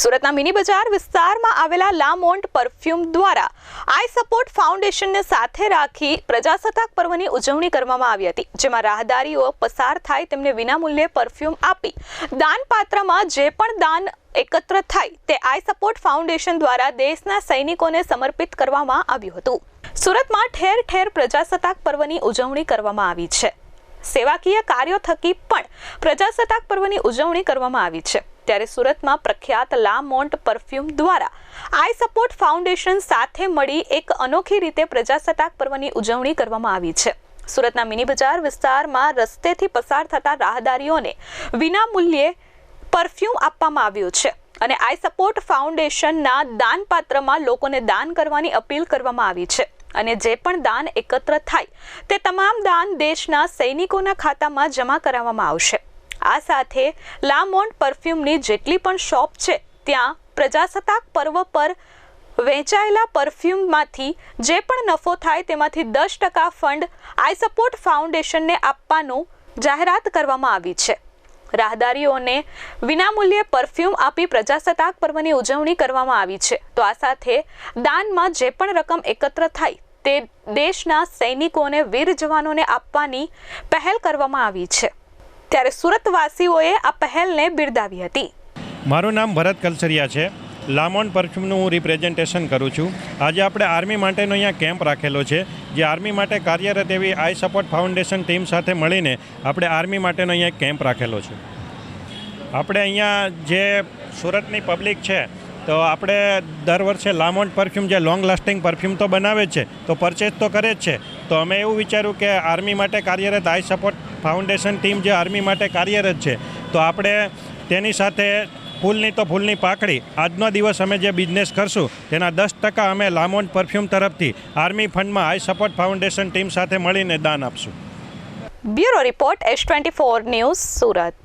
સુરતના મિની બજાર વિસ્તારમાં આવેલા લામોન્ટ પરફ્યુમ દ્વારા આઈ સપોર્ટ ફાઉન્ડેશનને સાથે રાખી પ્રજાસત્તાક પર્વની ઉજવણી કરવામાં આવી હતી, જેમાં રાહદારીઓ પસાર થાય તેમને વિનામૂલ્યે પરફ્યુમ આપી દાનપાત્રમાં જે પણ દાન એકત્ર થાય તે આઈ સપોર્ટ ફાઉન્ડેશન દ્વારા દેશના સૈનિકોને સમર્પિત કરવામાં આવ્યું હતું. સુરતમાં ઠેર ઠેર પ્રજાસત્તાક પર્વની ઉજવણી કરવામાં આવી છે. સેવાકીય કાર્યો થકી પણ પ્રજાસત્તાક પર્વની ઉજવણી કરવામાં આવી છે. ત્યારે સુરતમાં પ્રખ્યાત લા મોન્ટ પરફ્યુમ દ્વારા આઈ સપોર્ટ ફાઉન્ડેશન સાથે મળી એક અનોખી રીતે પ્રજાસત્તાક પર્વની ઉજવણી કરવામાં આવી છે. સુરતના મિની બજાર વિસ્તારમાં રસ્તેથી પસાર થતા રાહદારીઓને વિના મૂલ્યે પરફ્યુમ આપવામાં આવ્યું છે અને આઈ સપોર્ટ ફાઉન્ડેશનના દાનપાત્રમાં લોકોને દાન કરવાની અપીલ કરવામાં આવી છે અને જે પણ દાન એકત્ર થાય તે તમામ દાન દેશના સૈનિકોના ખાતામાં જમા કરાવવામાં આવશે. આ સાથે લામોન્ટ પરફ્યુમની જેટલી પણ શોપ છે, ત્યાં પ્રજાસત્તાક પર્વ પર વેચાયેલા પરફ્યુમમાંથી જે પણ નફો થાય તેમાંથી દસ ટકા ફંડ આઈ સપોર્ટ ફાઉન્ડેશનને આપવાનું જાહેરાત કરવામાં આવી છે. રાહદારીઓને વિનામૂલ્યે પરફ્યુમ આપી પ્રજાસત્તાક પર્વની ઉજવણી કરવામાં આવી છે. તો આ સાથે દાનમાં જે પણ રકમ એકત્ર થાય તે દેશના સૈનિકોને, વીર જવાનોને આપવાની પહેલ કરવામાં આવી છે. ત્યારે સુરતવાસીઓએ આ પહેલને બિરદાવી હતી. મારું નામ ભરત કલસરિયા છે. લામોન પરફ્યુમનું હું રિપ્રેઝન્ટેશન કરું છું. આજે આપણે આર્મી માટેનો અહીંયા કેમ્પ રાખેલો છે. જે આર્મી માટે કાર્યરત એવી આઈ સપોર્ટ ફાઉન્ડેશન ટીમ સાથે મળીને આપણે આર્મી માટેનો અહીંયા કેમ્પ રાખેલો છે. આપણે અહીંયા જે સુરતની પબ્લિક છે, તો આપણે દર વર્ષે લામોન્ટ પરફ્યુમ જે લોંગ લાસ્ટિંગ પરફ્યુમ તો બનાવે છે, તો પરચેઝ તો કરે જ છે. તો અમે એવું વિચાર્યું કે આર્મી માટે કાર્યરત આઈ સપોર્ટ ફાઉન્ડેશન ટીમ જે આર્મી માટે કાર્યરત છે, તો આપણે તેની સાથે ફૂલની તો ફૂલની પાકડી આજનો દિવસ અમે જે બિઝનેસ કરશું, તેના દસ ટકા અમે લામોન પરફ્યુમ તરફથી આર્મી ફંડમાં આઈ સપોર્ટ ફાઉન્ડેશન ટીમ સાથે મળીને દાન આપશું. Bureau report S twenty four news Surat.